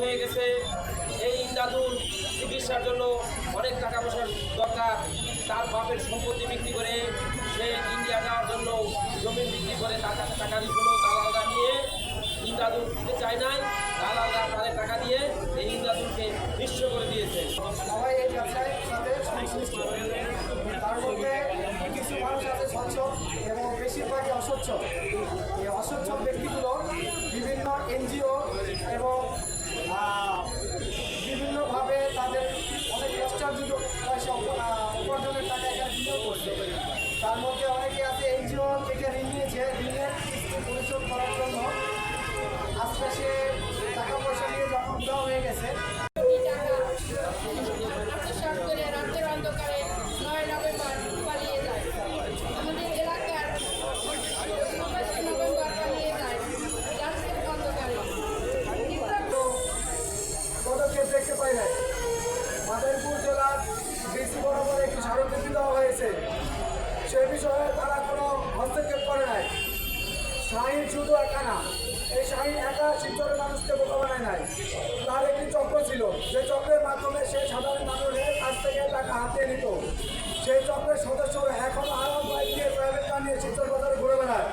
হয়ে গেছে। এই ইন্দাদুল চিকিৎসার জন্য অনেক টাকা পয়সার দরকার। তার বাপের সম্পত্তি বিক্রি করে সে ইন্ডিয়া যাওয়ার জন্য জমি বিক্রি করে তার কাছে টাকা দিয়েছিল দালালরা নিয়ে ইন্দাদুল দিতে চায় নাই। দালালরা তাদের টাকা দিয়ে এই ইন্দাদুলকে নিঃস্ব করে দিয়েছে। সবাই এই সাথে তার মধ্যে কিছু মানুষ আছে স্বচ্ছ এবং বেশিরভাগই অস্বচ্ছ। এই অস্বচ্ছ ব্যক্তিগুলো বিভিন্ন এনজিও অনেক কষ্টার্জিত পয়সা উপ- আহ, উপার্জনের টাকা এখানে বিনিয়োগ করছে। তার মধ্যে অনেকে আছে এনজিও থেকে ঋণ নিয়েছে ঋণের কিস্তি পরিশোধ করার জন্য। আজকে সে টাকা পয়সা নিয়ে যখন দেওয়া হয়ে গেছে। আত্মসাৎ করে রাতের অন্ধকারে নয় নভেম্বর পালিয়ে যায়। আমাদের এলাকার সাতাশে নভেম্বর পালিয়ে যায়। রাতের তো পদক্ষেপ দেখতে পাই নাই। মাদারীপুর জেলার ডিসি বরাবর একটি স্মারকলিপি দেওয়া হয়েছে। সে বিষয়ে তারা কোনো হস্তক্ষেপ করে নাই। শাহিন শুধু একা না, এই শাহিন একা শিবচরের মানুষকে বোকা বানায় নাই। তার একটি চক্র ছিল, যে চক্রের মাধ্যমে সে সাধারণ মানুষের কাছ থেকে টাকা হাতিয়ে নিত। সেই চক্রের সদস্যরা এখন আরও বাইক নিয়ে প্রাইভেট কার নিয়ে শিবচর বাজারে ঘুরে বেড়ায়।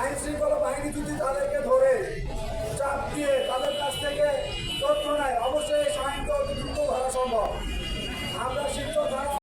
আইন শৃঙ্খলা বাহিনী যদি তাদেরকে Como?